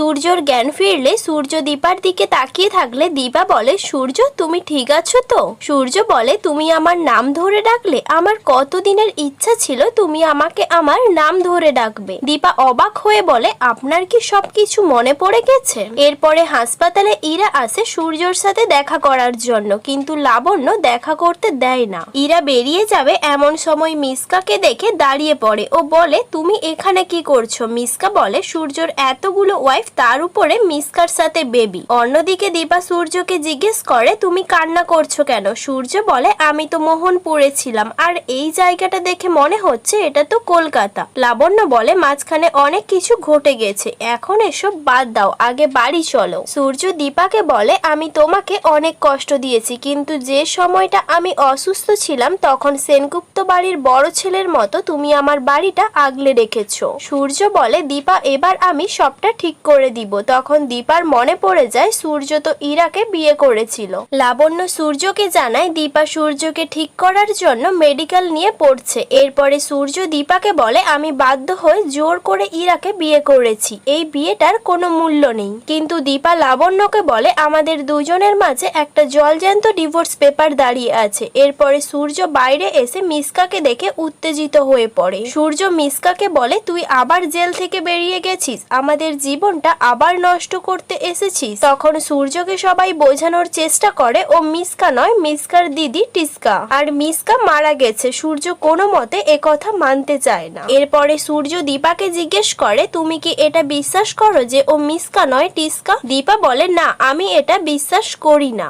সূর্যর জ্ঞান ফিরলে সূর্য দীপার দিকে তাকিয়ে থাকলে, দীপা বলে, সূর্য, তুমি ঠিক আছো তো? সূর্য বলে, তুমি আমার নাম ধরে ডাকলে, আমার কতদিনের ইচ্ছা ছিল তুমি আমাকে আমার নাম ধরে ডাকবে? দীপা অবাক হয়ে বলে, আপনার কি সবকিছু মনে পড়ে গেছে? এরপরে হাসপাতালে ইরা আসে সূর্যর সাথে দেখা করার জন্য, কিন্তু লাবণ্য দেখা করতে দেয় না। ইরা বেরিয়ে যাবে এমন সময় মিসকাকে দেখে দাঁড়িয়ে পড়ে ও বলে, তুমি এখানে কি করছ? মিসকা বলে, সূর্যর এতগুলো ওয়াইফ তার উপরে মিসকার সাথে বেবি। অন্যদিকে দীপা সূর্যকে জিজ্ঞেস করে, তুমি কান্না করছ কেন? সূর্য বলে, আমি তো মোহনপুরে ছিলাম, আর এই জায়গাটা দেখে মনে হচ্ছে এটা তো কলকাতা। লাবণ্য বলে, মাঝখানে অনেক কিছু ঘটে গেছে, এখন এসব বাদ দাও, আগে বাড়ি চলো। সূর্য দীপাকে বলে, আমি তোমাকে অনেক কষ্ট দিয়েছি, কিন্তু যে সময়টা আমি অসুস্থ ছিলাম, তখন সেনগুপ্ত বাড়ির বড় ছেলের মতো তুমি আমার বাড়িটা আগলে রেখেছো। সূর্য বলে, দীপা, এবার আমি সবটা ঠিক করে দিব। তখন দীপার মনে পড়ে যায় সূর্য তো ইরাকে বিয়ে করেছিল। লাবণ্য সূর্যকে জানায়, দীপা সূর্যকে ঠিক করার জন্য মেডিকেল নিয়ে পড়ছে। এরপরে সূর্য দীপাকে বলে, আমি বাধ্য হয়ে জোর করে ইরাকে বিয়ে করেছি। এই বিয়েটার কোনো মূল্য নেই। কিন্তু দীপা লাবণ্যকে বলে, আমাদের দুজনের মাঝে একটা জলজ্যান্ত ডিভোর্স পেপার দাঁড়িয়ে আছে। এরপরে সূর্য বাইরে এসে মিসকাকে দেখে উত্তেজিত হয়ে পড়ে। সূর্য মিসকাকে বলে, তুই আবার জেল থেকে বেরিয়ে গেছিস? আমাদের জীবনটা আবার নষ্ট করতে এসেছিস তখন সূর্যকে সবাই বোঝানোর চেষ্টা করে, ও মিসকা নয়, মিসকার দিদি টিসকা। আর মিসকা মারা গেছে, সূর্য কোনো মতে একথা মানতে চায় না। এরপরে সূর্য দীপাকে জিজ্ঞেস করে, তুমি কি এটা বিশ্বাস করো যে ও মিসকা নয়, টিসকা? দীপা বলে, না, আমি এটা বিশ্বাস করি না।